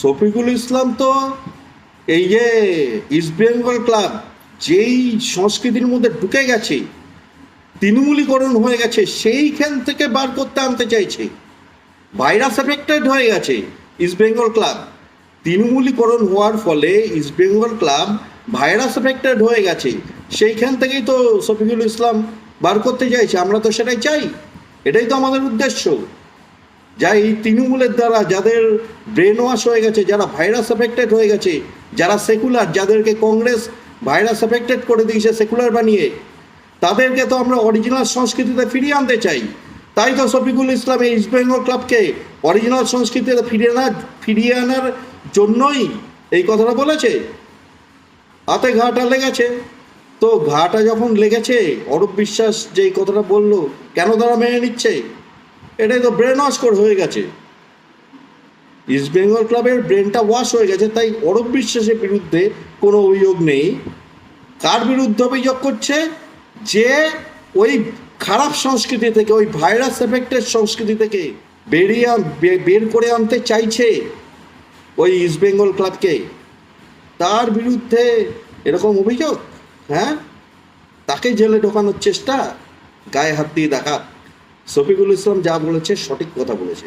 শফিকুল ইসলাম তো এই যে ইস্ট বেঙ্গল ক্লাব, যেই সংস্কৃতির মধ্যে ঢুকে গেছে, তৃণমূলীকরণ হয়ে গেছে, সেইখান থেকে বার করতে আনতে চাইছে। ভাইরাস এফেক্টেড হয়ে গেছে ইস্ট বেঙ্গল ক্লাব। তৃণমূলীকরণ হওয়ার ফলে East Bengal club virus affected হয়ে গেছে। সেইখান থেকেই তো শফিকুল ইসলাম বার করতে চাইছে। আমরা তো সেটাই চাই। এটাই তো আমাদের উদ্দেশ্য। যা এই তৃণমূলের দ্বারা যাদের ব্রেন ওয়াশ হয়ে গেছে, যারা ভাইরাস এফেক্টেড হয়ে গেছে, যারা সেকুলার যাদেরকে কংগ্রেস ভাইরাস এফেক্টেড করে দিয়েছে সেকুলার বানিয়ে, তাদেরকে তো আমরা অরিজিনাল সংস্কৃতিতে ফিরিয়ে আনতে চাই। তাই তো শফিকুল ইসলাম এই ইস্ট বেঙ্গল ক্লাবকে অরিজিনাল সংস্কৃতিতে ফিরিয়ে আনার ফিরিয়ে আনার জন্যই এই কথাটা বলেছে। হাতে ঘাটা লেগেছে। তো ঘাটা যখন লেগেছে, অরূপ বিশ্বাস যে কথাটা বলল, কেন তারা মেনে নিচ্ছে? এটাই তো ব্রেন ওয়াশ করে হয়ে গেছে। ইস্ট বেঙ্গল ক্লাবের ব্রেনটা ওয়াশ হয়ে গেছে, তাই অরূপ বিশ্বাসের বিরুদ্ধে কোনো অভিযোগ নেই। কার বিরুদ্ধে অভিযোগ করছে? যে ওই খারাপ সংস্কৃতি থেকে, ওই ভাইরাস এফেক্টের সংস্কৃতি থেকে বেরিয়ে বের করে আনতে চাইছে ওই ইস্ট বেঙ্গল ক্লাবকে তার বিরুদ্ধে এরকম অভিযোগ হ্যাঁ? তাকে জেলে ঢোকানোর চেষ্টা, গায়ে হাত দিয়ে দেখা। শফিকুল ইসলাম যা বলেছে সঠিক কথা বলেছে।